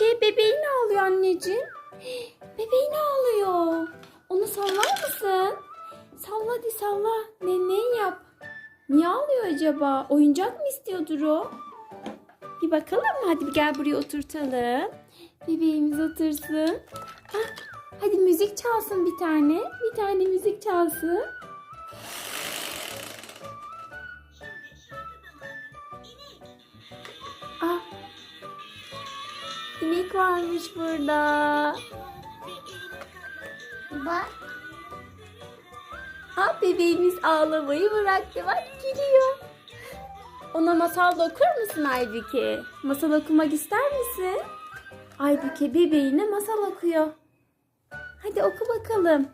Aybüke bebeğin ağlıyor anneciğim? Bebeğin ağlıyor? Onu sallar mısın? Salla hadi salla. Ne ne yap? Niye ağlıyor acaba? Oyuncak mı istiyordur o? Bir bakalım mı? Hadi bir gel buraya oturtalım. Bebeğimiz otursun. Ah, hadi müzik çalsın bir tane. Bir tane müzik çalsın. İnek varmış burada. Bak. Ah bebeğimiz ağlamayı bıraktı. Bak geliyor. Ona masal da okur musun Aybüke? Masal okumak ister misin? Aybüke bebeğine masal okuyor. Hadi oku bakalım.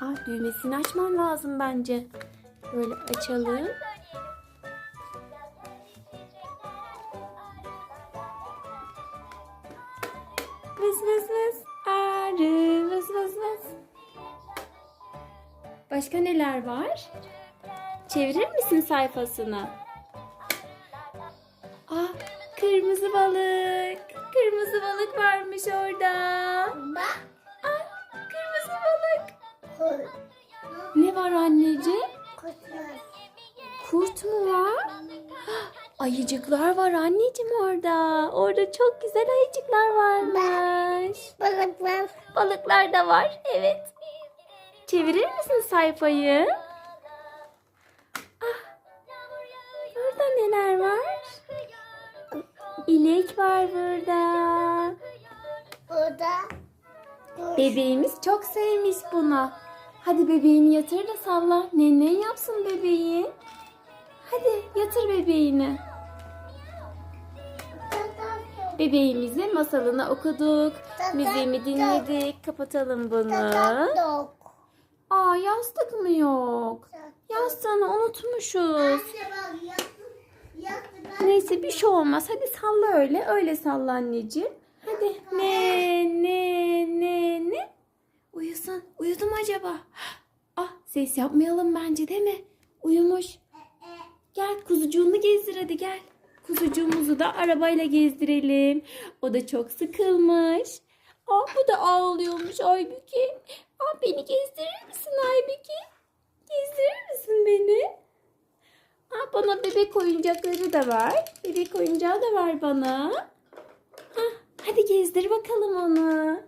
Ah düğmesini açman lazım bence. Böyle açalım. Başka neler var? Çevirir misin sayfasını? Ah, kırmızı balık. Kırmızı balık varmış orada. Bak. Ah, kırmızı balık. Kurt. Ne var anneciğim? Kurtlar. Kurt mu var? Ah, Ayıcıklar var anneciğim orada. Orada çok güzel ayıcıklar varmış. Balıklar. Balıklar da var. Evet. Çevirir misin sayfayı? Ah. Burada neler var? İnek var burada. Burada. Bebeğimiz çok sevmiş bunu. Hadi bebeğini yatır da salla. Nene yapsın bebeği. Hadi yatır bebeğini. Bebeğimize masalını okuduk. Müziğimi dinledik. Kapatalım bunu. Aa yastık mı yok? Yastığını unutmuşuz. Neyse bir şey olmaz. Hadi salla öyle. Öyle salla anneciğim. Hadi. Ne ne ne ne? Uyusun. Uyudu mu acaba? Ah ses yapmayalım bence değil mi? Uyumuş. Gel kuzucuğunu gezdir hadi gel. Kuzucuğumuzu da arabayla gezdirelim. O da çok sıkılmış. Aa bu da ağlıyormuş Aybüke. Aa beni gezdirir misin Aybüke? Gezdirir misin beni? Aa bana bebek oyuncakları da var. Bebek oyuncağı da var bana. Hah, hadi gezdir bakalım onu.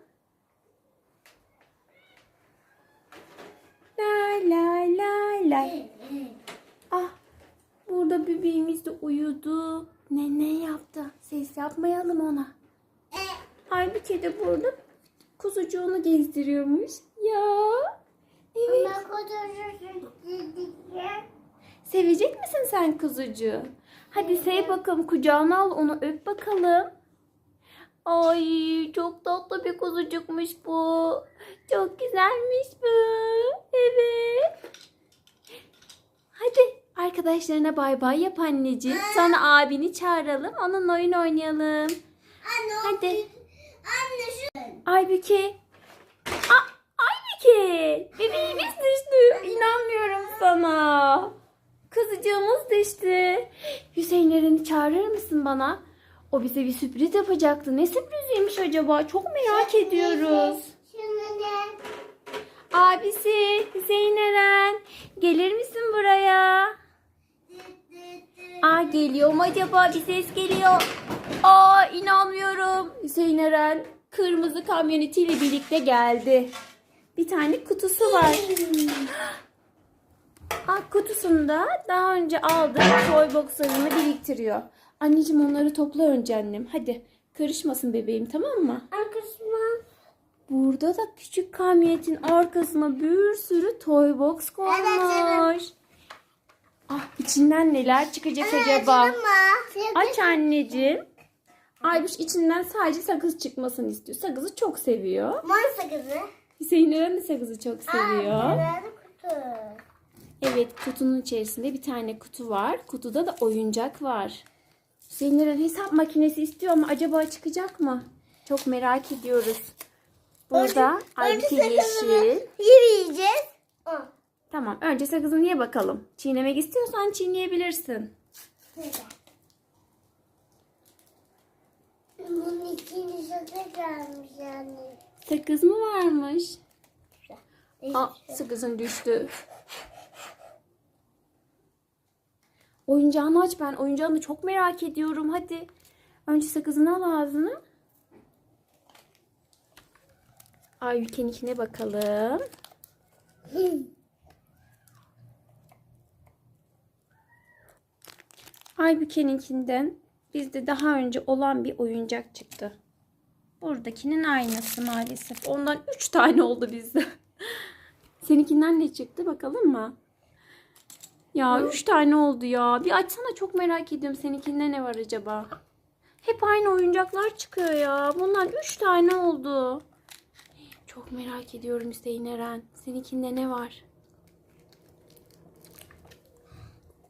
La la la la. Ah burada bebeğimiz de uyudu. Ne ne yaptı? Ses yapmayalım ona. Halbuki de burada kuzucuğunu gezdiriyormuş. Ya. Evet. Sevecek misin sen kuzucuğu? Hadi sev bakalım kucağına al onu öp bakalım. Ay çok tatlı bir kuzucukmuş bu. Çok güzelmiş bu. Evet. Hadi arkadaşlarına bay bay yap anneciğim. Sonra abini çağıralım. Onunla oyun oynayalım. Hadi. Anne şu. Aybüke. Aa, Aybüke. Bebeğimiz düştü. İnanmıyorum sana. Kızıcığımız düştü. Hüseyin Eren'i çağırır mısın bana? O bize bir sürpriz yapacaktı. Ne sürpriziymiş acaba? Çok merak ediyoruz. Şunu ne? Abisi Hüseyin Eren. Gelir misin buraya? Aa geliyor mu acaba? Bir ses geliyor. Aa inanmıyorum. Hüseyin Eren kırmızı kamyonetiyle birlikte geldi. Bir tane kutusu var. Aa, kutusunda daha önce aldığı toy boxlarını biriktiriyor. Anneciğim onları topla önce annem. Hadi karışmasın bebeğim tamam mı? Arkadaşım. Burada da küçük kamyonetin arkasına bir sürü toy box koymuş. Ah içinden neler çıkacak acaba? Aç anneciğim. Aybuş içinden sadece sakız çıkmasını istiyor. Sakızı çok seviyor. Mor sakızı. Hüseyin Eren de sakızı çok seviyor. Aa, kutu. Evet kutunun içerisinde bir tane kutu var. Kutuda da oyuncak var. Hüseyin Eren hesap makinesi istiyor ama acaba çıkacak mı? Çok merak ediyoruz. Burada Aybüke yeşil. Yürüyeceğiz. Tamam önce sakızını ye bakalım. Çiğnemek istiyorsan çiğneyebilirsin. şöyle. sakız gelmiş yani. Sakız mı varmış? Aa, sakızın düştü. Oyuncağını aç ben. Oyuncağını çok merak ediyorum. Hadi. Önce sakızını al ağzına. Ay ülkeninkine bakalım. Aybüke'ninkinden bizde daha önce olan bir oyuncak çıktı. Buradakinin aynısı maalesef. Ondan 3 tane oldu bizde. Seninkinden ne çıktı bakalım mı? Ya 3 tane oldu ya. Bir açsana çok merak ediyorum. Seninkinde ne var acaba? Hep aynı oyuncaklar çıkıyor ya. Bundan 3 tane oldu. Çok merak ediyorum Hüseyin Eren. Seninkinde ne var?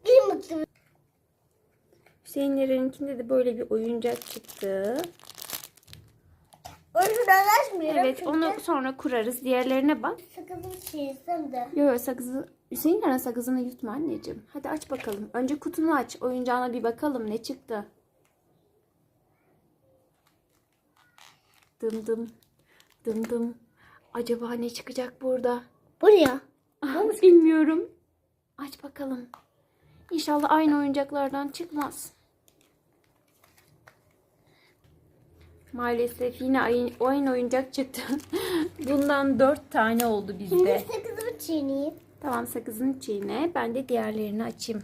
Bir mutlu. Hüseyin Eren'inkinde de böyle bir oyuncak çıktı. Onu şuradan açmıyorum. Evet çünkü onu sonra kurarız. Diğerlerine bak. Sakızı çiğsem de. Yok yok sakızı. Hüseyin Eren sakızını yutma anneciğim. Hadi aç bakalım. Önce kutunu aç. Oyuncağına bir bakalım ne çıktı. Dım dım. Dım dım. Acaba ne çıkacak burada? Bu ne ya? Ah, Bilmiyorum. Aç bakalım. İnşallah aynı oyuncaklardan çıkmaz. Maalesef yine aynı, aynı oyuncak çıktı. Bundan dört tane oldu Şimdi bizde. sakızımı çiğneyim. Tamam sakızını çiğne. Ben de diğerlerini açayım.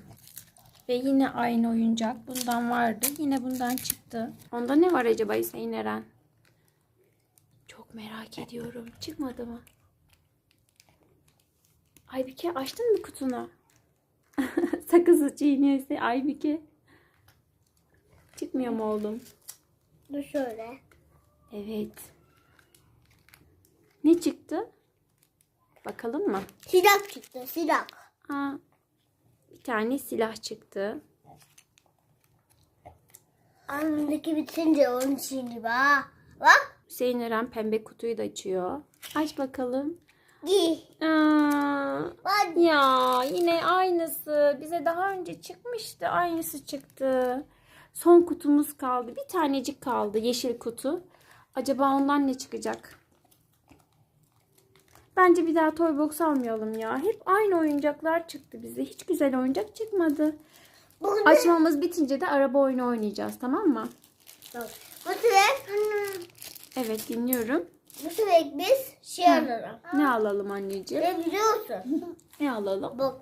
Ve yine aynı oyuncak. Bundan vardı. Yine bundan çıktı. Onda ne var acaba Hüseyin Eren? Çok merak ediyorum. Çıkmadı mı? Aybike açtın mı kutunu? Sakızı çiğniyorsa Aybike. Çıkmıyor mu oğlum? Dur şöyle. Evet. Ne çıktı? Bakalım mı? Silah çıktı silah. Aa, bir tane silah çıktı. Annemdeki bitince onu çiğneyim ha. Bak. Hüseyin Eren pembe kutuyu da açıyor. Aç bakalım. Giy. Aa, Bak. ya yine aynısı. Bize daha önce çıkmıştı. Aynısı çıktı. Son kutumuz kaldı. Bir tanecik kaldı. Yeşil kutu. Acaba ondan ne çıkacak? Bence bir daha toy box almayalım ya. Hep aynı oyuncaklar çıktı bize. Hiç güzel oyuncak çıkmadı. Bu ne? Açmamız bitince de araba oyunu oynayacağız tamam mı? Bak. Bu sefer, Evet dinliyorum. bu sefer biz şey alalım. Ne alalım anneciğim? Ne biliyorsun? Ne alalım? Bak.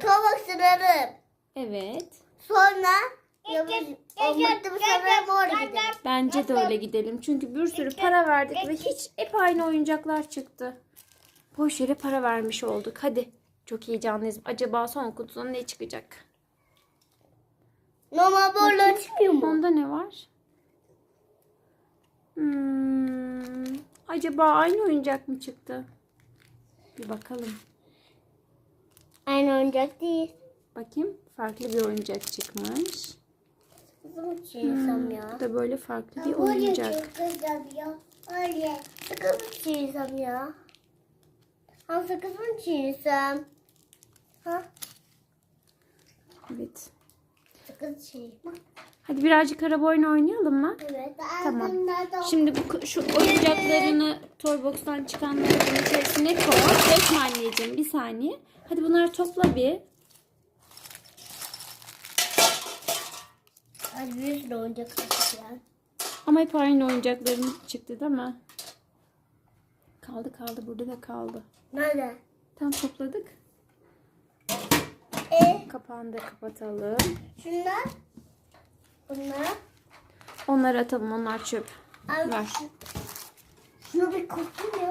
Tabak sırarım. Evet. Sonra yapacağız. Olmadı bu sefer mor gidelim. Bence de öyle gidelim. Çünkü bir sürü para verdik ve hiç hep aynı oyuncaklar çıktı. Boş yere para vermiş olduk. Hadi. Çok heyecanlıyız. Acaba son kutudan ne çıkacak? Normal böyle çıkmıyor mu? Onda ne var? Hmm, acaba aynı oyuncak mı çıktı? Bir bakalım. Aynı oyuncak değil. Bakayım. Farklı bir oyuncak çıkmış. Ya. Bu da böyle farklı bir oyuncak. Kızım ya. Öyle. Ya. Ha mı çiğsem? Ha? Evet. Hadi birazcık araba oyunu oynayalım mı? Evet. Tamam. Şimdi bu şu oyuncaklarını Toybox'tan çıkanların içerisine koy. Dökme anneciğim bir saniye. Hadi bunları topla bir. Hadi bir sürü oyuncak yapacağım. Ama hep aynı oyuncakların çıktı değil mi? Kaldı kaldı burada da kaldı. Nerede? Tam topladık. E, Kapağını da kapatalım. şunlar. Bunlar. Onları atalım onlar çöp. Ay, Ver. Şunu bir koklayayım ya.